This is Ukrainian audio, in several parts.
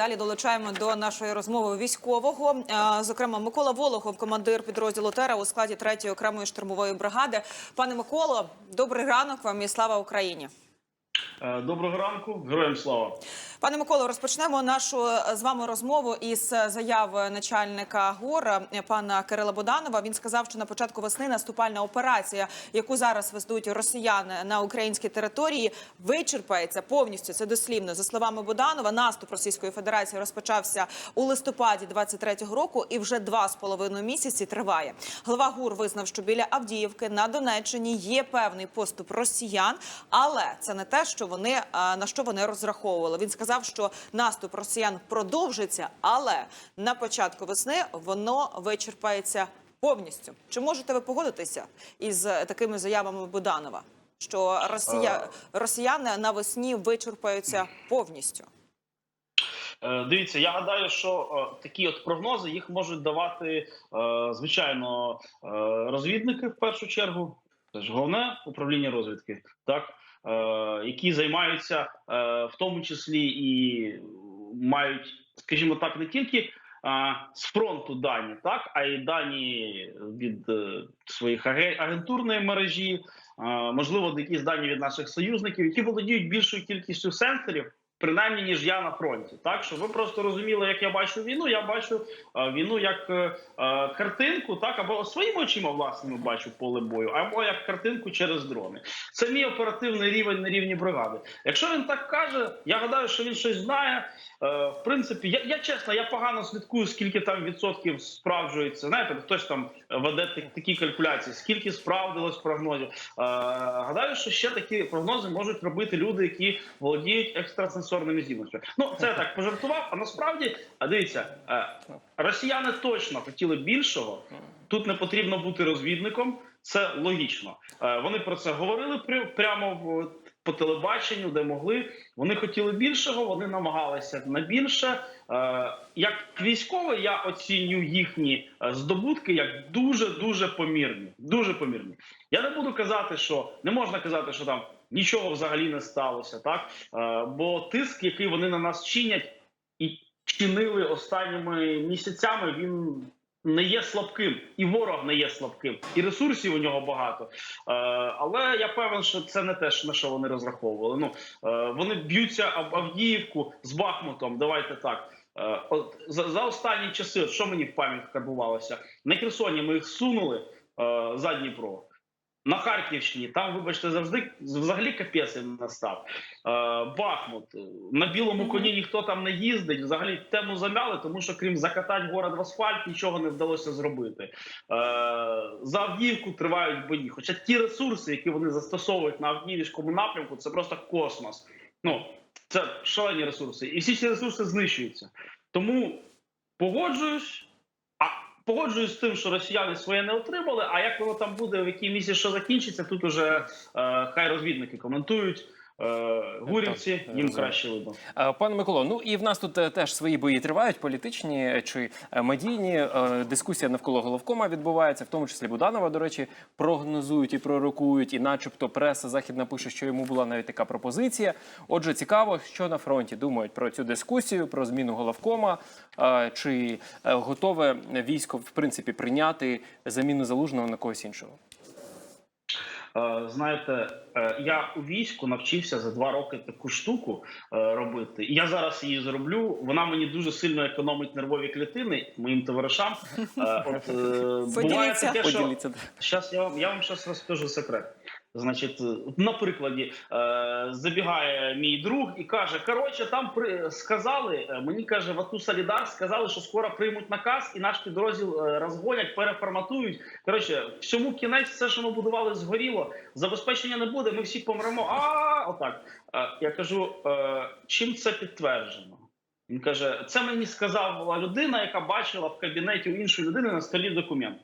Далі долучаємо до нашої розмови військового. Е, Зокрема, Микола Вологов, командир підрозділу Тера у складі 3-ї окремої штурмової бригади. Пане Миколо, добрий ранок вам і слава Україні. Е, Доброго ранку, героям слава. Пане Миколо, розпочнемо нашу е, з вами розмову із е, заяви начальника ГОР пана Кирила Буданова. Він сказав, що на початку весни наступальна операція, яку зараз ведуть росіяни на українській території, вичерпається повністю. Це дослівно за словами Буданова. Наступ Російської Федерації розпочався у листопаді 23-го року і вже два з половиною місяці триває. Глава ГУР визнав, що біля Авдіївки на Донеччині є певний поступ росіян, але це не те, що вони е, на що вони розраховували. Він сказав, що наступ росіян продовжиться, але на початку весни воно вичерпається повністю. Чи можете ви погодитися із е, такими заявами Буданова? Що росія... росіяни навесні вичерпаються повністю? Е, Дивіться, я гадаю, що е, такі от прогнози їх можуть давати е, звичайно е, розвідники в першу чергу. Це ж головне управління розвідки, так е, які займаються е, в тому числі і мають, скажімо так, не тільки е, з фронту дані, так а й дані від е, своїх агентурної мережі, е, можливо, якісь дані від наших союзників, які володіють більшою кількістю сенсорів. Принаймні, ніж я на фронті, так щоб ви просто розуміли, як я бачу війну. Я бачу е, війну як е, е, картинку, так або своїми очима власними бачу поле бою, або як картинку через дрони. Це мій оперативний рівень на рівні бригади. Якщо він так каже, я гадаю, що він щось знає. Е, в принципі, я, я чесно, я погано слідкую, скільки там відсотків справджується. Знаєте, хтось там веде такі калькуляції, скільки справдилось прогнозів. Е, гадаю, що ще такі прогнози можуть робити люди, які володіють екстрасенсорними здібностями. Ну це я так пожартував. А насправді, а дивіться, е, росіяни точно хотіли більшого. Тут не потрібно бути розвідником. Це логічно. Е, Вони про це говорили пря- прямо в по телебаченню, де могли. Вони хотіли більшого, вони намагалися на більше. Е, Як військовий, я оцінюю їхні е, здобутки як дуже дуже помірні. Дуже помірні. Я не буду казати, що не можна казати, що там нічого взагалі не сталося, так Е, бо тиск, який вони на нас чинять і чинили останніми місяцями, він. Не є слабким, і ворог не є слабким, і ресурсів у нього багато. Е, але я певен, що це не те, на що вони розраховували. Ну е, вони б'ються об Авдіївку з Бахмутом. Давайте так. Е, от за, за останні часи, що мені в пам'ять карбувалося? На Херсоні ми їх сунули е, за Дніпро. На Харківщині там, вибачте, завжди взагалі капець настав. Е, Бахмут на білому коні ніхто там не їздить. Взагалі тему замяли, тому що крім закатати город в асфальт, нічого не вдалося зробити. Е, За Авдіївку тривають бої. Хоча ті ресурси, які вони застосовують на Авдіївському напрямку, це просто космос. Ну це шалені ресурси, і всі ці ресурси знищуються. Тому погоджуюсь. Погоджуюсь з тим, що росіяни своє не отримали. А як воно там буде, в якій місці що закінчиться, тут уже е, хай розвідники коментують. Е, гурівці їм краще видно. Е, Пане Миколо, ну і в нас тут е, теж свої бої тривають, політичні чи медійні. Дискусія навколо головкома відбувається, в тому числі Буданова, до речі, прогнозують і пророкують, і начебто преса західна пише, що йому була навіть така пропозиція. Отже, цікаво, що на фронті думають про цю дискусію, про зміну головкома, чи готове військо в принципі прийняти заміну залужного на когось іншого. Е, Знаєте, е, я у війську навчився за два роки таку штуку е, робити. І я зараз її зроблю. Вона мені дуже сильно економить нервові клітини моїм товаришам. Е, От е, буває таке, що зараз я вам я вам щас розкажу секрет. Значить, на прикладі е, забігає мій друг і каже: коротше, там при сказали, е, мені каже, в АТУ сказали, що скоро приймуть наказ, і наш підрозділ е, розгонять, переформатують. Коротше, всьому кінець, все, що ми будували, згоріло. Забезпечення не буде. Ми всі помремо. А отак. Я кажу, чим це підтверджено? Він каже: це мені сказала людина, яка бачила в кабінеті у іншої людини на столі документ,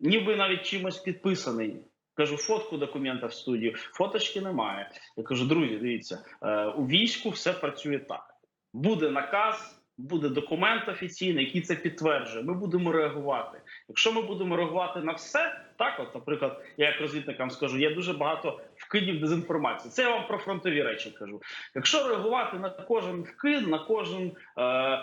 ніби навіть чимось підписаний. Кажу, фотку документа в студію. Фоточки немає. Я кажу, друзі, дивіться, е, у війську все працює так. Буде наказ, буде документ офіційний, який це підтверджує. Ми будемо реагувати. Якщо ми будемо реагувати на все, так, от, наприклад, я як розвідникам скажу, є дуже багато вкидів дезінформації. Це я вам про фронтові речі кажу. Якщо реагувати на кожен вкид, на кожен. Е,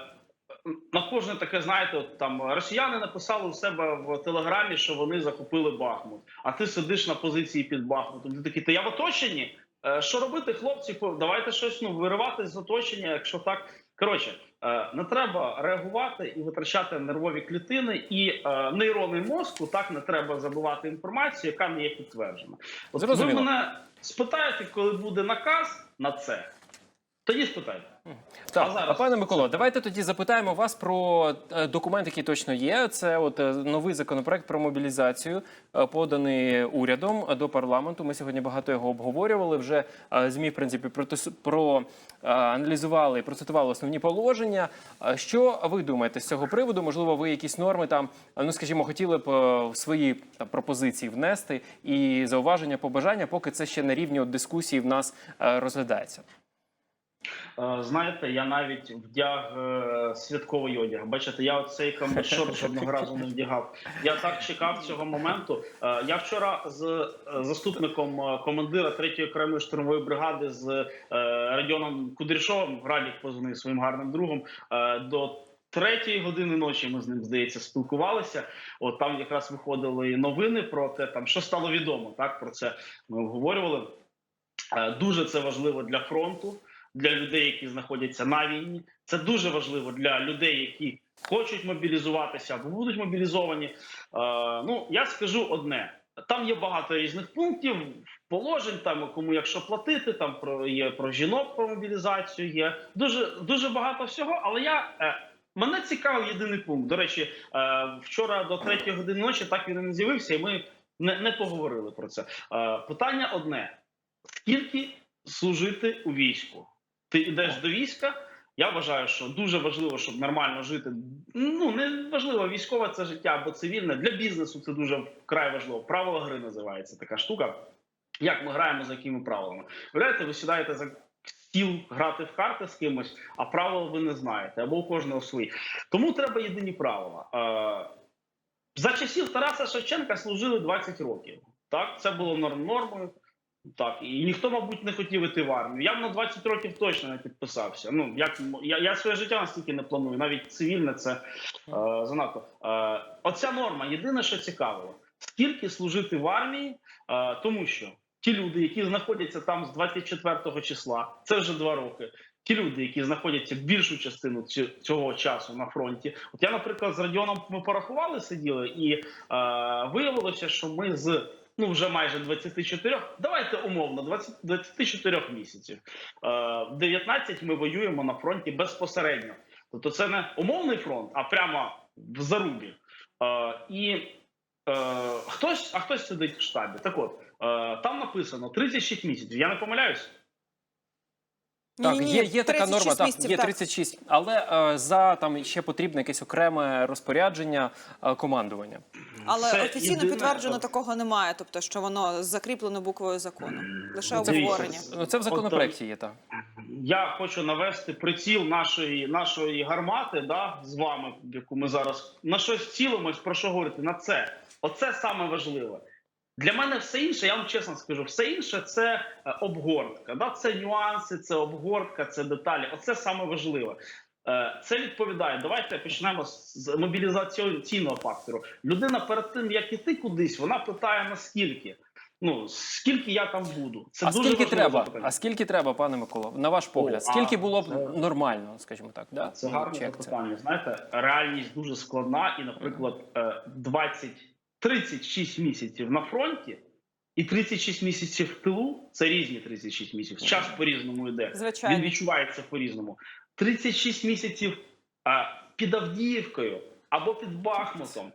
на кожне таке, знаєте, от там росіяни написали у себе в телеграмі, що вони захопили Бахмут. А ти сидиш на позиції під Бахмутом. Ти такий, та я в оточенні. Е, Що робити, хлопці? Давайте щось ну виривати з оточення. Якщо так коротше, е, не треба реагувати і витрачати нервові клітини і е, нейрони мозку. Так не треба забувати інформацію, яка не є підтверджена. От ви мене спитаєте, коли буде наказ на це, тоді спитайте. Так, А а пане Миколо, давайте тоді запитаємо вас про е, документ, який точно є. Це от е, новий законопроект про мобілізацію, е, поданий урядом до парламенту. Ми сьогодні багато його обговорювали. Вже змі в принципі про аналізували і процитували основні положення. Що ви думаєте з цього приводу? Можливо, ви якісь норми там, ну скажімо, хотіли б свої там, пропозиції внести і зауваження, побажання, поки це ще на рівні от, дискусії в нас розглядається. Е, Знаєте, я навіть вдяг е, святковий одяг. Бачите, я оцей камбершорт жодного разу не вдягав. Я так чекав цього моменту. Е, я вчора з заступником командира 3-ї окремої штурмової бригади з Радіоном Кудряшовим, Радік позвонив своїм гарним другом. до Третьої години ночі ми з ним здається спілкувалися. От там якраз виходили новини про те, там що стало відомо. Так про це ми обговорювали. Дуже це важливо для фронту, для людей, які знаходяться на війні. Це дуже важливо для людей, які хочуть мобілізуватися або будуть мобілізовані. Е, Ну я скажу одне: там є багато різних пунктів, положень. Там кому якщо платити, там про є про жінок про мобілізацію. Є дуже дуже багато всього. Але я е, мене цікавив єдиний пункт. До речі, е, вчора до третьої години ночі так він не з'явився, і ми не, не поговорили про це. Е, Питання одне: скільки служити у війську? Ти йдеш до війська. Я вважаю, що дуже важливо, щоб нормально жити. Ну не важливо, військове це життя або цивільне. Для бізнесу це дуже вкрай важливо. Правила гри називається така штука. Як ми граємо за якими правилами? Уявляєте, ви сідаєте за стіл грати в карти з кимось, а правила ви не знаєте, або у кожного свої. Тому треба єдині правила. Е, за часів Тараса Шевченка служили 20 років. Так, це було норм нормою. Так, і ніхто, мабуть, не хотів іти в армію. Я б на 20 років точно не підписався. Ну як я, я своє життя настільки не планую, навіть цивільне це е, занадто. Е, оця норма єдине, що цікавило, скільки служити в армії, е, тому що ті люди, які знаходяться там з 24 числа, це вже два роки. Ті люди, які знаходяться більшу частину цього часу на фронті, от я, наприклад, з Радіоном ми порахували, сиділи, і е, виявилося, що ми з ну вже майже 24, давайте умовно, 20, 24 місяців. Е, 19 ми воюємо на фронті безпосередньо. Тобто це не умовний фронт, а прямо в зарубі. Е, і е, хтось, а хтось сидить в штабі. Так от, е, там написано 36 місяців. Я не помиляюсь. Так, Ні-ні, є, є така 36 норма, так, є так. 36, але е, за там ще потрібне якесь окреме розпорядження е, командування. Але Це офіційно єдине- підтверджено такого немає, тобто що воно закріплено буквою закону. Лише Ну, це- обговорення. Ну це в законопроекті є так. Я хочу навести приціл нашої нашої гармати, да, з вами, яку ми зараз на щось цілимось, про що говорити на це. Оце саме важливе. Для мене все інше, я вам чесно скажу, все інше це е, обгортка. Да? Це нюанси, це обгортка, це деталі. Оце саме важливе. Е, Це відповідає. Давайте почнемо з мобілізаційного фактору. Людина перед тим, як іти кудись, вона питає наскільки. Ну скільки я там буду. Це а дуже скільки треба? запитання. А скільки треба, пане Миколо? На ваш погляд, а, скільки було б це- нормально, скажімо так? Да? Це гарне чи як це? Знаєте, реальність дуже складна, і, наприклад, е, 20 36 місяців на фронті і 36 місяців в тилу це різні 36 місяців. Час по-різному йде. Звичайно. Він відчувається по-різному. 36 місяців а, під Авдіївкою або під Бахмутом.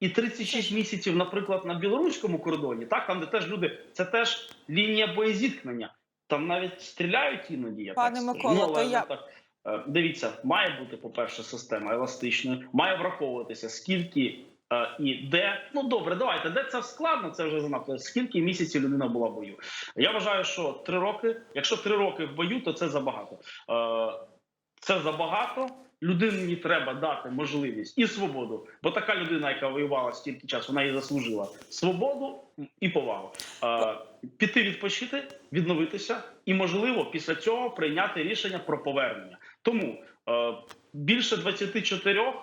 І 36 місяців, наприклад, на білоруському кордоні, так там, де теж люди, це теж лінія боєзіткнення. Там навіть стріляють іноді. Я Пане так скажу. Миколо, ну, то я- так, е, дивіться, має бути, по-перше, система еластичною, має враховуватися, скільки е, і де. Ну добре, давайте, де це складно, це вже занадто. Скільки місяців людина була в бою? Я вважаю, що три роки. Якщо три роки в бою, то це забагато. Е, це забагато. людині треба дати можливість і свободу, бо така людина, яка воювала стільки часу, вона і заслужила свободу і повагу. Е, піти відпочити, відновитися, і можливо після цього прийняти рішення про повернення. Тому е, більше 24, е,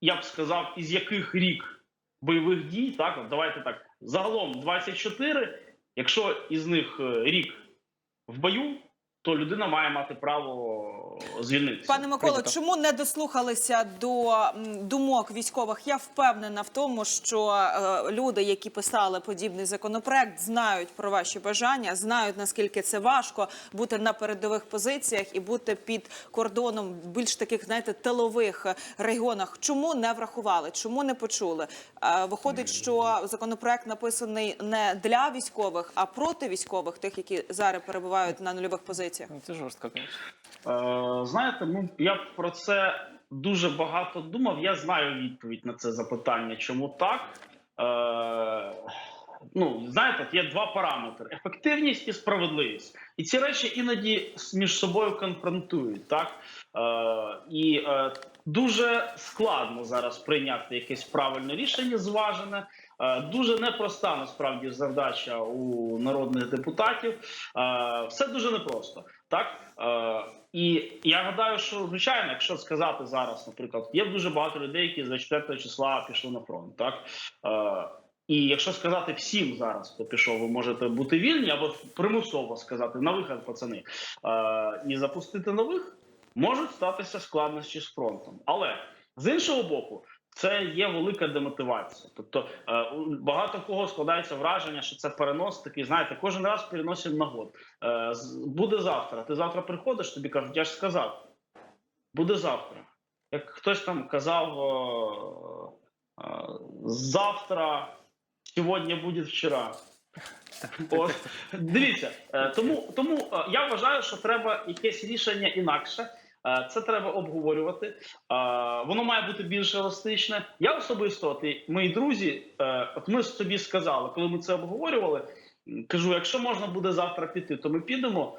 я б сказав, із яких рік бойових дій, так давайте так, загалом 24, Якщо із них рік в бою, то людина має мати право звільнитися. Пане Миколо, чому не дослухалися до думок військових? Я впевнена в тому, що е, люди, які писали подібний законопроект, знають про ваші бажання, знають наскільки це важко бути на передових позиціях і бути під кордоном більш таких, знаєте, тилових регіонах. Чому не врахували? Чому не почули? Е, виходить, що законопроект написаний не для військових, а проти військових, тих, які зараз перебувають на нульових позиціях. Ну, Це жорстко, звісно. Е, знаєте, ну я про це дуже багато думав. Я знаю відповідь на це запитання. Чому так? Е, ну, знаєте, є два параметри: ефективність і справедливість. І ці речі іноді між собою конфронтують. Так? Е, і е, дуже складно зараз прийняти якесь правильне рішення, зважене. Е, Дуже непроста насправді задача у народних депутатів. Все дуже непросто. Так і я гадаю, що звичайно, якщо сказати зараз, наприклад, є дуже багато людей, які з 24 числа пішли на фронт. Так і якщо сказати всім зараз, хто пішов, ви можете бути вільні, або примусово сказати на вихід, пацани, і запустити нових, можуть статися складнощі з фронтом. Але з іншого боку. Це є велика демотивація. Тобто е, багато кого складається враження, що це перенос такий. Знаєте, кожен раз переносимо на год. Е, буде завтра. Ти завтра приходиш, тобі кажуть, я ж сказав, буде завтра. Як хтось там казав е, завтра, сьогодні буде вчора. От, дивіться, тому, тому я вважаю, що треба якесь рішення інакше. Е, Це треба обговорювати. Е, Воно має бути більш еластичне. Я особисто, от і мої друзі, е, от ми собі сказали, коли ми це обговорювали. Кажу, якщо можна буде завтра піти, то ми підемо.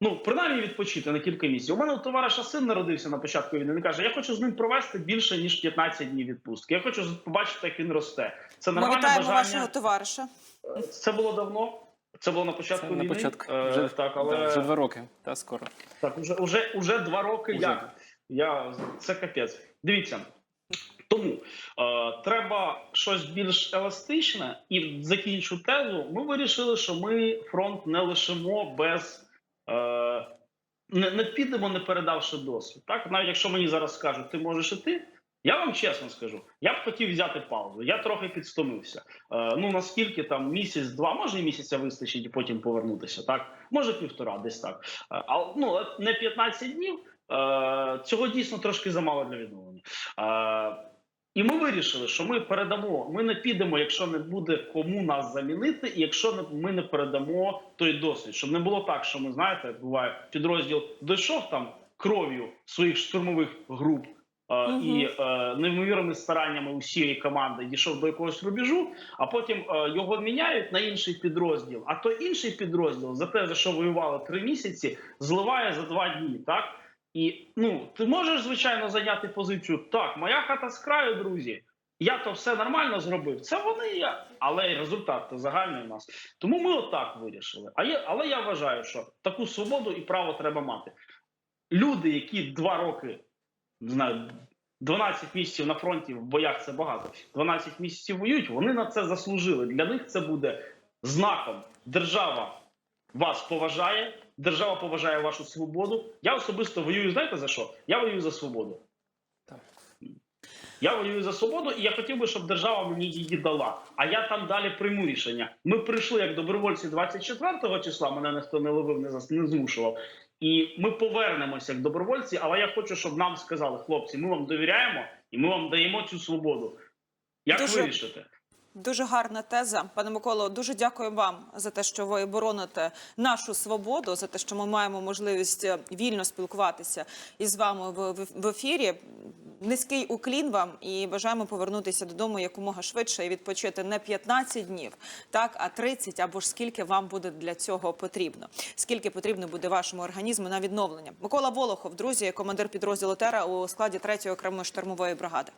Ну, принаймні відпочити на кілька місяців. У мене у товариша син народився на початку війни. Він каже: я хочу з ним провести більше ніж 15 днів відпустки. Я хочу побачити, як він росте. Це нормальне бажання. вашого товариша. Це було давно. Це було на початку Це на початку. Е, Вже, так, але да, вже два роки, та скоро. так, уже, уже, уже два роки. Уже. Я, я це капець. Дивіться. Тому е, треба щось більш еластичне, і закінчу тезу. Ми вирішили, що ми фронт не лишимо без е, не, не підемо, не передавши досвід. Так, навіть якщо мені зараз скажуть, ти можеш іти. Я вам чесно скажу, я б хотів взяти паузу. Я трохи підстомився. Е, ну наскільки там місяць-два, може і місяця вистачить і потім повернутися. Так, може півтора, десь так. Е, а ну не 15 днів. Е, цього дійсно трошки замало для відновлення. Е, і ми вирішили, що ми передамо. Ми не підемо, якщо не буде кому нас замінити, і якщо ми не передамо той досвід, щоб не було так, що ми знаєте, буває підрозділ дійшов там кров'ю своїх штурмових груп. Мгм. І е, неймовірними стараннями усієї команди дійшов до якогось рубежу, а потім е, його міняють на інший підрозділ. А той інший підрозділ за те, за що воювали три місяці, зливає за два дні. Так і ну ти можеш звичайно зайняти позицію. Так, моя хата з краю, друзі. Я то все нормально зробив. Це вони я, але результат то загальний у нас. Тому ми отак вирішили. А є, але я вважаю, що таку свободу і право треба мати. Люди, які два роки не знаю, 12 місяців на фронті в боях це багато. 12 місяців воюють. Вони на це заслужили. Для них це буде знаком. Держава вас поважає, держава поважає вашу свободу. Я особисто воюю. Знаєте за що? Я воюю за свободу. Так. Я воюю за свободу, і я хотів би, щоб держава мені її дала. А я там далі прийму рішення. Ми прийшли як добровольці 24 числа. Мене ніхто не ловив, не змушував. І ми повернемося як добровольці. Але я хочу, щоб нам сказали, хлопці, ми вам довіряємо і ми вам даємо цю свободу. Як Дуже- вирішите? Дуже гарна теза, пане Миколо. Дуже дякую вам за те, що ви бороните нашу свободу, за те, що ми маємо можливість е, вільно спілкуватися із вами в, ефірі. Низький уклін вам і бажаємо повернутися додому якомога швидше і відпочити не 15 днів, так а 30 або ж скільки вам буде для цього потрібно. Скільки потрібно буде вашому організму на відновлення? Микола Волохов, друзі, командир підрозділу Тера у складі 3-ї окремої штурмової бригади.